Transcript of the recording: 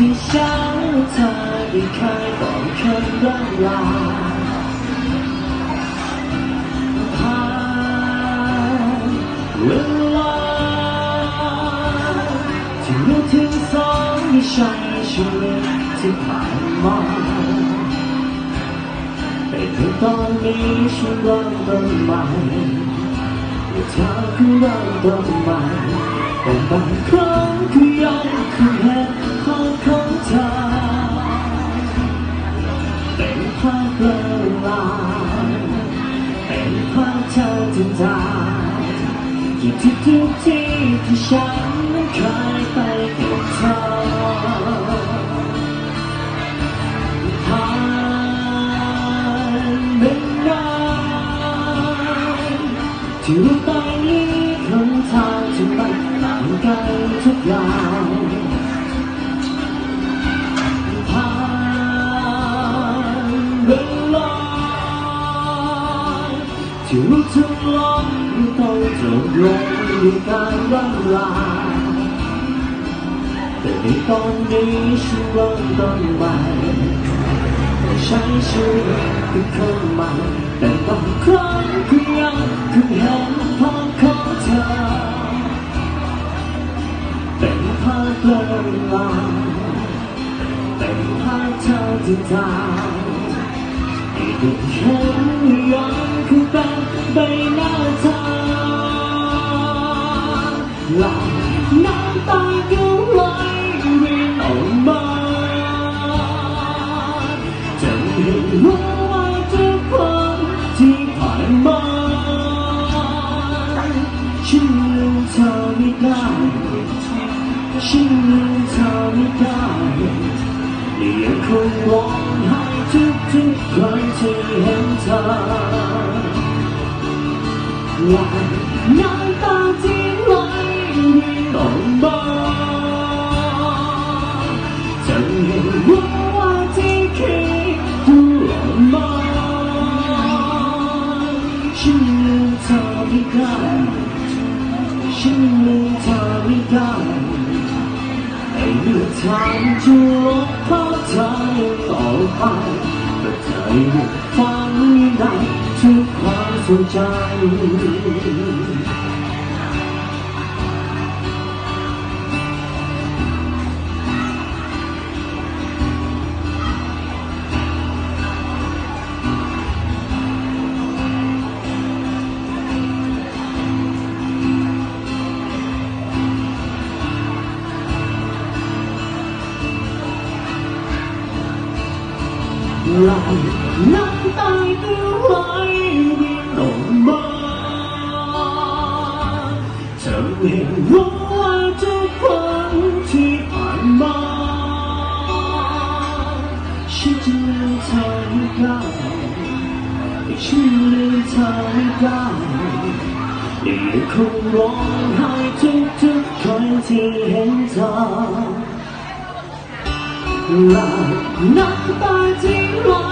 ที่ฉันเธอได้เคยบอกคำร่ำลาผ่านเวลาที่รู้ถึงสองไม่ใช่ชีวิตที่ผ่านมาแต่ถึงตอนนี้ฉันเริ่มต้นใหม่และเธอคือเริ่มต้นใหม่แต่บางครั้ง เพลือนลางเป็นภาพเธอที่ตายอยู่ที่ทุกที่ที่ฉันนั้นเคยไปกับเธอผ่านเวลาที่รู้ตอนนี้หนทางที่มันต่างกันทุกอย่าง ที่รู้ทุกลมต้องจบลงด้วยการร่ำลาแต่ในตอนนี้ฉันเริ่มต้นใหม่ใช้ชีวิตเป็นคนใหม่แต่บางครั้งก็ยังคือเห็นภาพของเธอเป็นภาพเลือนลางเป็นภาพเธอที่ตาย ให้ได้เห็นยังคือเป็นใบหน้าเธอ หลังน้ำตาก็ไหลรินออกมาจะไม่รู้ว่าจะพันที่ผ่านมาฉันลืมเธอไม่ได้ฉันลืมเธอไม่ได้และ ยังคงร้องไห้ทุกๆครั้งที่เห็นเธอ หลังน้ำตาที่ไหลรินออกมาจะไม่รู้ว่าที่คิดพูดออกมาฉันลืมเธอไม่ได้ฉันลืมเธอไม่ได้ไอ้ เมื่อทางจะลบภาพเธอออไปแต่ใจยังฝังในทุกความสนใจ ะไม่รู้ว่าจะฝันที่ผ่านมาฉันจะลืมเธอไม่ได้ฉันลืมเธอไม่ได้และยังคงร้องไห้ทุกๆครั้งที่เห็นเธอ 难，难分清。